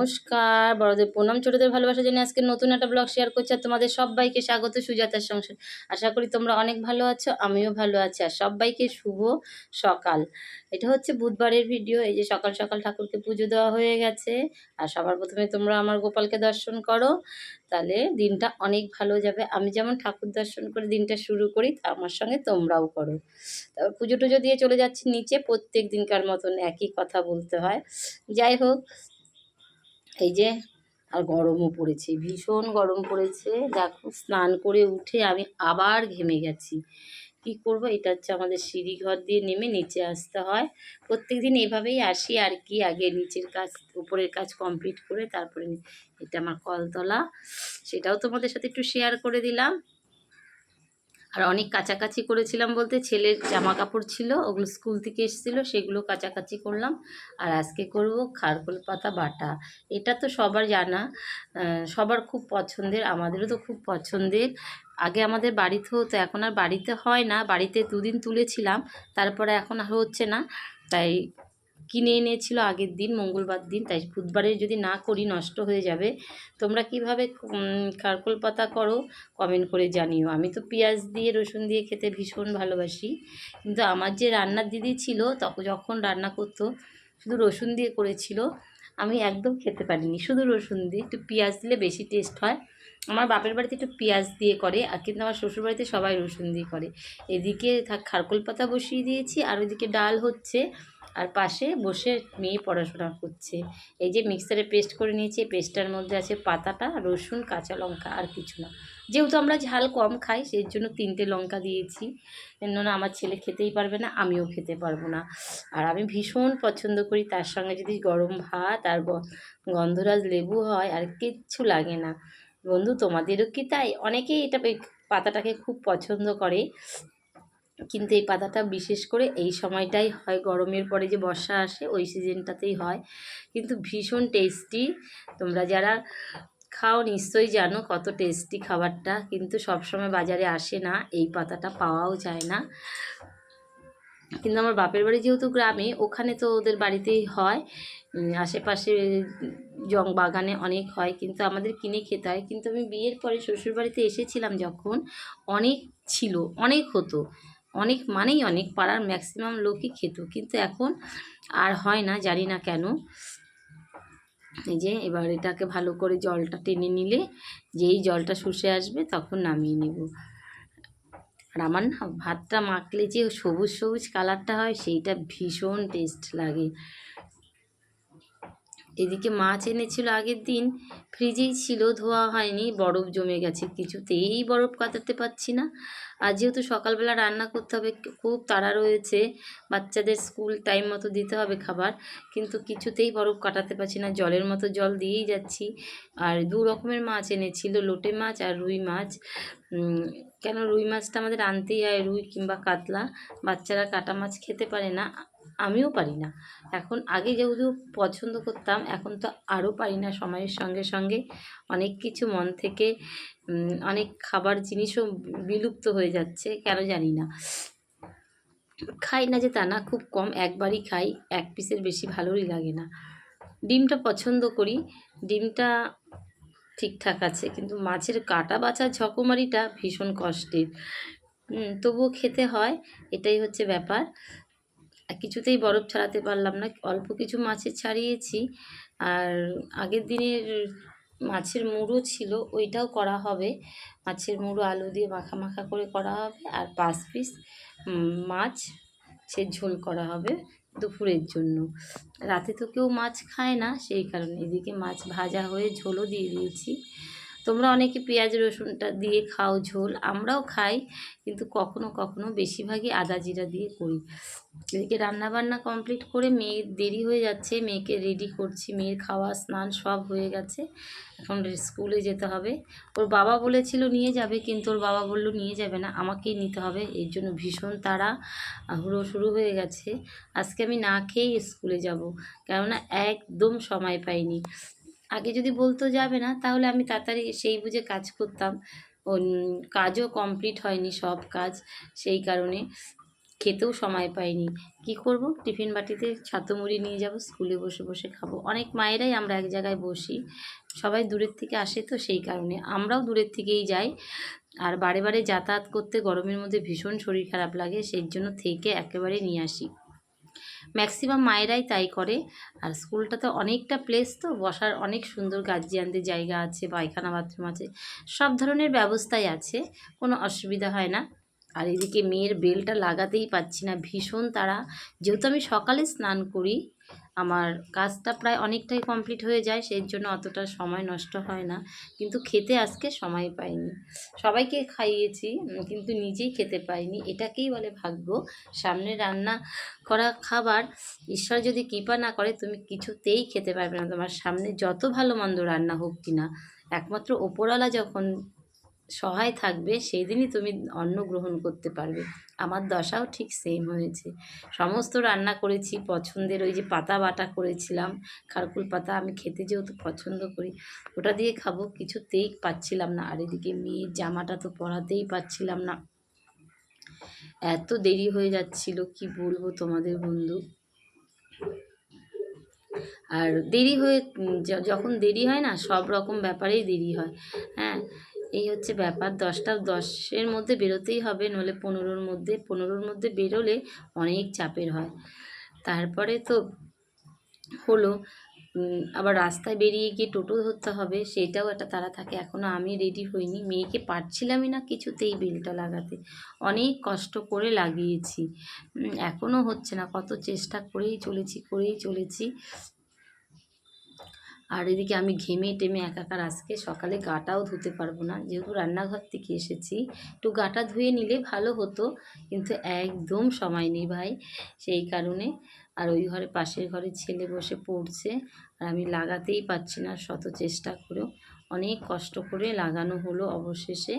নমস্কার, বড়দের প্রণাম, ছোটদের ভালোবাসা জন্য আজকে নতুন একটা ব্লগ শেয়ার করছি আর তোমাদের সবাইকে স্বাগত সুজাতার সংসার। আশা করি তোমরা অনেক ভালো আছো, আমিও ভালো আছি। আর সবাইকে শুভ সকাল। এটা হচ্ছে বুধবারের ভিডিও এই যে সকাল সকাল ঠাকুরকে পুজো দেওয়া হয়ে গেছে। আর সবার প্রথমে তোমরা আমার গোপালকে দর্শন করো, তাহলে দিনটা অনেক ভালো যাবে। আমি যেমন ঠাকুর দর্শন করে দিনটা শুরু করি, তা আমার সঙ্গে তোমরাও করো। তারপর পুজো টুজো দিয়ে চলে যাচ্ছি নিচে, প্রত্যেক দিনকার মতন একই কথা বলতে হয়। যাই হোক এই যে, আর গরমও পড়েছে, ভীষণ গরম পড়েছে। দেখো, স্নান করে উঠে আমি আবার ঘেমে গেছি। কি করব? এটা হচ্ছে আমাদের সিঁড়ি ঘর দিয়ে নেমে নিচে আসতে হয়। প্রত্যেক দিন এভাবেই আসি আর কি, আগে নিচের কাজ, উপরের কাজ কমপ্লিট করে তারপরে এটা আমার কলতলা। সেটাও তোমাদের সাথে একটু শেয়ার করে দিলাম। আর অনেক কাছাকাছি করেছিলাম বলতে ছেলের জামা কাপড় ছিল, ওগুলো স্কুল থেকে এসেছিল, সেগুলো কাছাকাছি করলাম। আর আজকে করব খারকোল পাতা বাটা। এটা তো সবার জানা সবার খুব পছন্দের, আমাদেরও তো খুব পছন্দের। আগে আমাদের বাড়িতে হতো, এখন আর বাড়িতে হয় না। বাড়িতে দুদিন তুলেছিলাম, তারপরে এখন আর হচ্ছে না। তাই কিনে এনেছিল আগের দিন, মঙ্গলবার দিন। তাই বুধবারে যদি না করি, নষ্ট হয়ে যাবে। তোমরা কীভাবে কারকোল পাতা করো কমেন্ট করে জানিও। আমি তো পেঁয়াজ দিয়ে, রসুন দিয়ে খেতে ভীষণ ভালোবাসি। কিন্তু আমার যে রান্নার দিদি ছিল তখন যখন রান্না করতো, শুধু রসুন দিয়ে করেছিল। আমি একদম খেতে পারিনি, শুধু রসুন দিয়ে। একটু পেঁয়াজ দিলে বেশি টেস্ট হয়। আমার বাপের বাড়িতে একটু পেঁয়াজ দিয়ে করে, আর কিন্তু আমার শ্বশুর বাড়িতে সবাই রসুন দিয়ে করে। এদিকে থাক খারকোল পাতা বসিয়ে দিয়েছি, আর ওইদিকে ডাল হচ্ছে, আর পাশে বসে মেয়ে পড়াশোনা করছে। এই যে মিক্সারে পেস্ট করে নিয়েছি পেস্টটার মধ্যে আছে পাতাটা, রসুন, কাঁচা লঙ্কা, আর কিছু না। যেহেতু আমরা ঝাল কম খাই, সেই জন্য তিনটে লঙ্কা দিয়েছি। কেননা আমার ছেলে খেতেই পারবে না, আমিও খেতে পারব না। আর আমি ভীষণ পছন্দ করি, তার সঙ্গে যদি গরম ভাত আর গন্ধরাজ লেবু হয়, আর কিচ্ছু লাগে না। বন্ধু, তোমাদেরও কি তাই? অনেকেই এটা পাতাটাকে খুব পছন্দ করে। কিন্তু এই পাতাটা বিশেষ করে এই সময়টাই হয়, গরমের পরে যে বর্ষা আসে, ওই সিজনটাতেই হয়। কিন্তু ভীষণ টেস্টি তোমরা যারা খাও নিশ্চয়ই জানো কত টেস্টি খাবারটা। কিন্তু সবসময় বাজারে আসে না, এই পাতাটা পাওয়াও যায় না। কিন্তু আমার বাপের বাড়ি যেহেতু গ্রামে, ওখানে তো ওদের বাড়িতেই হয়। আশেপাশে জং বাগানে অনেক হয়, কিন্তু আমাদের কিনে খেতে হয়। কিন্তু আমি বিয়ের পরে শ্বশুরবাড়িতে এসেছিলাম যখন, অনেক ছিল, অনেক হতো। অনেক মানেই অনেক, পাড়ার ম্যাক্সিমাম লোকই খেত। কিন্তু এখন আর হয় না, জানি না কেন। এই যে, এবার এটাকে ভালো করে জলটা টেনে নিলে, যেই জলটা শুষে আসবে, তখন নামিয়ে নেব। আর আমার না ভাতটা মাখলে যে সবুজ সবুজ কালারটা হয় সেইটা ভীষণ টেস্ট লাগে। এদিকে মাছ এনেছিল আগের দিন। ফ্রিজেই ছিল, ধোয়া হয়নি, বরফ জমে গেছে। কিছুতেই বরফ কাটাতে পারছি না। আর যেহেতু সকালবেলা রান্না করতে হবে, খুব তাড়া রয়েছে। বাচ্চাদের স্কুল টাইম মতো দিতে হবে খাবার, কিন্তু কিছুতেই বরফ কাটাতে পারছি না। জলের মতো জল দিয়েই যাচ্ছি। আর দু রকমের মাছ এনেছিল, লোটে মাছ আর রুই মাছ। কেন রুই মাছটা আমাদের আনতেই হয়, রুই কিংবা কাতলা। বাচ্চারা কাটা মাছ খেতে পারে না। আমিও পারি না। এখন আগে যেহেতু পছন্দ করতাম, এখন তো আরও পারি না সময়ের সঙ্গে সঙ্গে। অনেক কিছু মন থেকে অনেক খাবার জিনিসও বিলুপ্ত হয়ে যাচ্ছে, কেন জানি না। খাই না যে তা না, খুব কম একবারই খাই, এক পিসের বেশি ভালোই লাগে না। ডিমটা পছন্দ করি, ডিমটা ঠিকঠাক আছে, কিন্তু মাছের কাটা বাছা ঝকমারিটা ভীষণ কষ্টের। তবুও খেতে হয়, এটাই হচ্ছে ব্যাপার। কিছুতেই বরফ ছাড়াতে পারলাম না। অল্প কিছু মাছের ছাড়িয়েছি। আর আগের দিনের মাছের মুড়ো ছিল, ওইটাও করা হবে। মাছের মুড়ো, আলু দিয়ে মাখা মাখা করে করা হবে। আর পাঁচ পিস মাছ সে ঝোল করা হবে দুপুরের জন্য। রাতে তো কেউ মাছ খায় না, সেই কারণে। এদিকে মাছ ভাজা হয়ে ঝোলও দিয়ে দিয়েছি। তোমরা অনেকে পেঁয়াজ, রসুনটা দিয়ে খাও ঝোল, আমরাও খাই, কিন্তু কখনো কখনো বেশিরভাগই আদা জিরা দিয়ে করি। এদিকে রান্নাবান্না কমপ্লিট করে মেয়ের দেরি হয়ে যাচ্ছে, মেয়েকে রেডি করছি, মেয়ের খাওয়া, স্নান সব হয়ে গেছে, এখন স্কুলে যেতে হবে। ওর বাবা বলেছিল নিয়ে যাবে, কিন্তু ওর বাবা বলল নিয়ে যাবে না, আমাকেই নিতে হবে, এর জন্য ভীষণ তাড়া হুড়ো শুরু হয়ে গেছে। আজকে আমি না খেয়েই স্কুলে যাব, কেননা একদম সময় পাইনি। আগে যদি বলতো যাবে না, তাহলে আমি তাড়াতাড়ি সেই বুঝে কাজ করতাম। ও কাজও কমপ্লিট হয়নি সব কাজ সেই কারণে। খেতেও সময় পাইনি। কি করব? টিফিন বাটিতে ছাতু মুড়ি নিয়ে যাব, স্কুলে বসে বসে খাব। অনেক মায়েরাই আমরা এক জায়গায় বসি। সবাই দূরের থেকে আসে তো সেই কারণে। আমরাও দূরের থেকেই যাই। আর বারে বারে যাতায়াত করতে গরমের মধ্যে ভীষণ শরীর খারাপ লাগে, সেই জন্য থেকে একেবারে নিয়ে আসি। ম্যাক্সিমাম মায়েরাই তাই করে। আর স্কুলটাতে অনেকটা প্লেস তো, বসার অনেক সুন্দর গার্জিয়ানদের জায়গা আছে, পায়খানা বাথরুম আছে, সব ধরনের ব্যবস্থাই আছে, কোনো অসুবিধা হয় না। আর এদিকে মেয়ের বেলটা লাগাতেই পাচ্ছি না, ভীষণ তারা যেহেতু আমি সকালে স্নান করি, আমার কাজটা প্রায় অনেকটাই কমপ্লিট হয়ে যায়, সেই জন্য অতটা সময় নষ্ট হয় না। কিন্তু খেতে আজকে সময় পাইনি। সবাইকে খাইয়েছি, কিন্তু নিজেই খেতে পাইনি। এটাকেই বলে ভাগ্য। সামনে রান্না করা খাবার, ঈশ্বর যদি কৃপা না করে, তুমি কিছুতেই খেতে পারবে না। তোমার সামনে যত ভালো মন্দ রান্না হোক কিনা, একমাত্র ওপরওয়ালা যখন সহায় থাকবে, সেই দিনই তুমি অন্ন গ্রহণ করতে পারবে। আমার দশাও ঠিক সেম হয়েছে। সমস্ত রান্না করেছি, পছন্দের ওই যে পাতা বাটা করেছিলাম খারকুল পাতা আমি খেতে যেহেতু পছন্দ করি, ওটা দিয়ে খাব কিছুতেই পাচ্ছিলাম না। আর এদিকে মেয়ের জামাটা তো পরাতেই পাচ্ছিলাম না। এত দেরি হয়ে যাচ্ছিল, কি বলব তোমাদের বন্ধু? আর দেরি হয়ে যখন দেরি হয় না, সব রকম ব্যাপারেই দেরি হয়। হ্যাঁ এই হচ্ছে ব্যাপার। দশটা দশের মধ্যে বেরোতেই হবে নলে পনেরোর মধ্যে পনেরোর মধ্যে বেরোলে অনেক চাপের হয়। তারপরে তো হলো আবার রাস্তায় বেরিয়ে গিয়ে টোটো ধরতে হবে, সেটাও একটা তারা থাকে। এখনও আমি রেডি হইনি। মেয়েকে পারছিলামই না কিছুতেই বেলটা লাগাতে। অনেক কষ্ট করে লাগিয়েছি। এখনও হচ্ছে না। কত চেষ্টা করেই চলেছি করেই চলেছি। আর এদিকে আমি ঘেমে টেমে একাকার আজকে সকালে গাটাও ধুতে পারব না। যেহেতু রান্নাঘর থেকে এসেছি, একটু গাটা ধুয়ে নিলে ভালো হতো, কিন্তু একদম সময় নেই ভাই সেই কারণে। আর ওই ঘরে পাশের ঘরে ছেলে বসে পড়ছে, আর আমি লাগাতেই পারছি না শত চেষ্টা করেও। অনেক কষ্ট করে লাগানো হলো অবশেষে।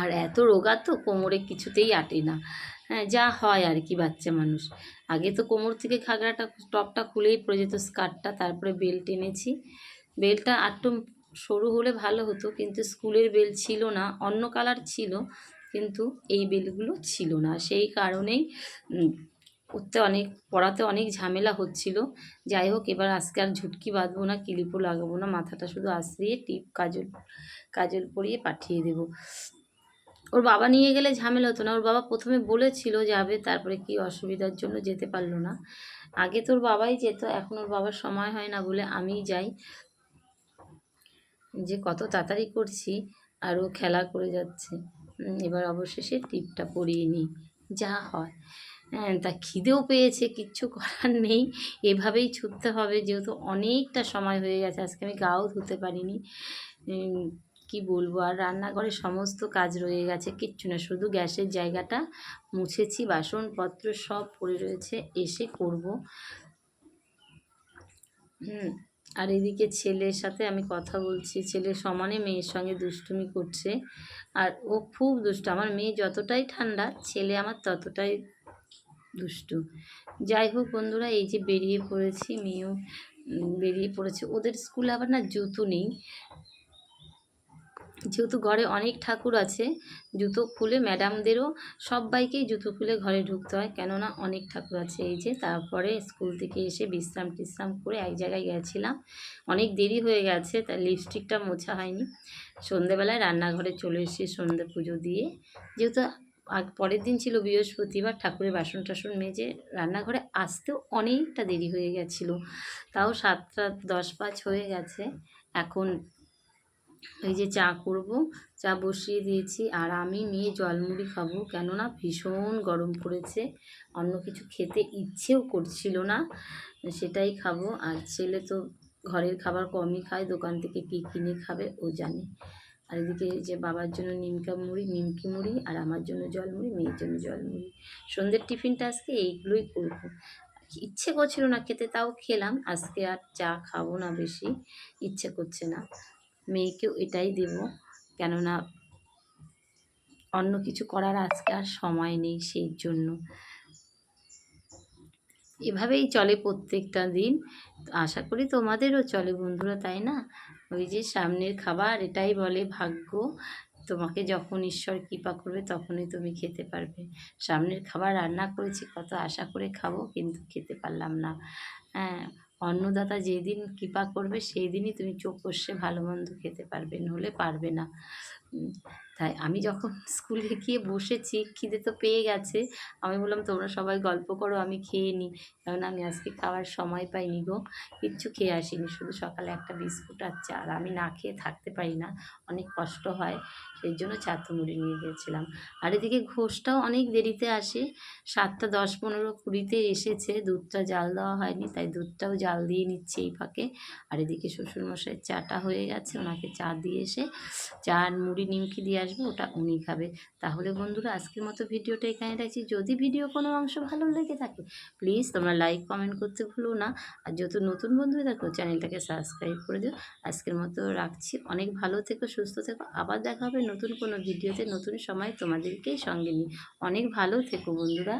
আর এত রোগা তো কোমরে কিছুতেই আটে না। হ্যাঁ যা হয় আর কি বাচ্চা মানুষ। আগে তো কোমর থেকে ঘাগরাটা টপটা খুলেই পড়ে যেত স্কার্টটা, তারপরে বেল্ট টেনেছি বেল্টটা আরটু সরু হলে ভালো হতো, কিন্তু স্কুলের বেল ছিল না, অন্য কালার ছিল, কিন্তু এই বেলগুলো ছিল না। সেই কারণেই করতে অনেক, পড়াতে অনেক ঝামেলা হচ্ছিল। যাই হোক, এবার আজকে আর ঝুটকি বাঁধবো না, ক্লিপও লাগাবো না, মাথাটা শুধু আশ্রিয়ে টিপ, কাজল কাজল পরিয়ে পাঠিয়ে দেবো। ওর বাবা নিয়ে গেলে ঝামেলা হতো না। ওর বাবা প্রথমে বলেছিল যাবে তারপরে কি অসুবিধার জন্য যেতে পারল না? আগে তোর বাবাই যেত, এখন ওর বাবার সময় হয় না বলে আমিই যাই। যে কত তাড়াতাড়ি করছি আর ও খেলা করে যাচ্ছে। এবার অবশেষে টিপটা পরিয়ে নিই। যা হয়। হ্যাঁ তা খিদেও পেয়েছে, কিচ্ছু করার নেই। এভাবেই ছুটতে হবে, যেহেতু অনেকটা সময় হয়ে গেছে। আজকে আমি গাও ধুতে পারিনি। কি বলব? আর রান্নাঘরে সমস্ত কাজ রয়ে গেছে, কিচ্ছু না। শুধু গ্যাসের জায়গাটা মুছেছি, বাসনপত্র সব পড়ে রয়েছে, এসে করব। হুম, আর এদিকে ছেলের সাথে আমি কথা বলছি। ছেলে সমানে মেয়ের সঙ্গে দুষ্টুমি করছে, আর ও খুব দুষ্টু। আমার মেয়ে যতটাই ঠান্ডা, ছেলে আমার ততটাই দুষ্টু। যাই হোক বন্ধুরা, এই যে বেরিয়ে পড়েছি, মেয়েও বেরিয়ে পড়েছে। ওদের স্কুলে আবার না জুতো নেই। যেহেতু ঘরে অনেক ঠাকুর আছে, জুতো খুলে ম্যাডামদেরও সবাইকেই জুতো খুলে ঘরে ঢুকতে হয়। কেননা অনেক ঠাকুর আছে এই যে, তারপরে স্কুল থেকে এসে বিশ্রাম টিশ্রাম করে এক জায়গায় গেছিলাম। অনেক দেরি হয়ে গেছে তাই লিপস্টিকটা মোছা হয়নি। সন্ধেবেলায় রান্নাঘরে চলে এসেছি সন্ধে পুজো দিয়ে, যেহেতু আগ, পরের দিন ছিল বৃহস্পতিবার, ঠাকুরের বাসন টাসন মেজে রান্নাঘরে আসতেও অনেকটা দেরি হয়ে গেছিল। তাও সাতটা দশ পাঁচ হয়ে গেছে। এখন এই যে চা করব, চা বসিয়ে দিয়েছি আর আমি মেয়ে জলমুড়ি খাব। কেননা ভীষণ গরম পড়েছে, অন্য কিছু খেতে ইচ্ছেও করছিল না, সেটাই খাব। আর ছেলে তো ঘরের খাবার কমই খায়, দোকান থেকে কী কিনে খাবে ও জানে। আর এদিকে যে বাবার জন্য নিমকা মুড়ি, নিমকি মুড়ি আর আমার জন্য জলমুড়ি, মেয়ের জন্য জলমুড়ি। সন্ধ্যের টিফিনটা আজকে এইগুলোই করব। ইচ্ছে করছিল না খেতে, তাও খেলাম। আজকে আর চা খাব না বেশি, ইচ্ছে করছে না। মেয়েকেও এটাই দেব। কেননা অন্য কিছু করার আজকে আর সময় নেই সেই জন্য। এভাবেই চলে প্রত্যেকটা দিন। আশা করি তোমাদেরও চলে বন্ধুরা, তাই না? ওই যে সামনের খাবার, এটাই বলে ভাগ্য। তোমাকে যখন ঈশ্বর কৃপা করবে তখনই তুমি খেতে পারবে। সামনের খাবার রান্না করেছি, কত আশা করে খাব, কিন্তু খেতে পারলাম না। হ্যাঁ অন্নদাতা যেদিন কৃপা করবে সেই দিনই তুমি চোখ কষে ভালো মন্দ খেতে পারবে, নইলে পারবে না। তাই আমি যখন স্কুলে গিয়ে বসেছি, খিদে তো পেয়ে গেছে। আমি বললাম, তোমরা সবাই গল্প করো, আমি খেয়ে নিই। কারণ আমি আজকে খাওয়ার সময় পাইনি গো। কিচ্ছু খেয়ে আসিনি, শুধু সকালে একটা বিস্কুট আর চা। আর আমি না খেয়ে থাকতে পারি না, অনেক কষ্ট হয়, সেই জন্য চারটে মুড়ি নিয়ে গিয়েছিলাম। আর এদিকে ঘোষটাও অনেক দেরিতে আসে, সাতটা দশ পনেরো কুড়িতে এসেছে, দুধটা জাল দেওয়া হয়নি, তাই দুধটাও জাল দিয়ে নিচ্ছে এই ফাঁকে। আর এদিকে শ্বশুরমশাইয়ের চাটা হয়ে গেছে, ওনাকে চা দিয়ে এসে, চা আর মুড়ি নিমকি দিয়ে আসব, ওটা উনি খাবে। তাহলে বন্ধুরা, আজকের মতো ভিডিওটা এখানে রাখছি। যদি ভিডিও কোনো অংশ ভালো লেগে থাকে প্লিজ তোমরা লাইক কমেন্ট করতে ভুলো না। আর যত নতুন বন্ধু থাকো, চ্যানেলটাকে সাবস্ক্রাইব করে দিও। আজকের মতো রাখছি। অনেক ভালো থেকো, সুস্থ থেকো। আবার দেখা হবে নতুন কোনো ভিডিওতে, নতুন সময় তোমাদেরকেই সঙ্গে নিই অনেক ভালো থেকো বন্ধুরা।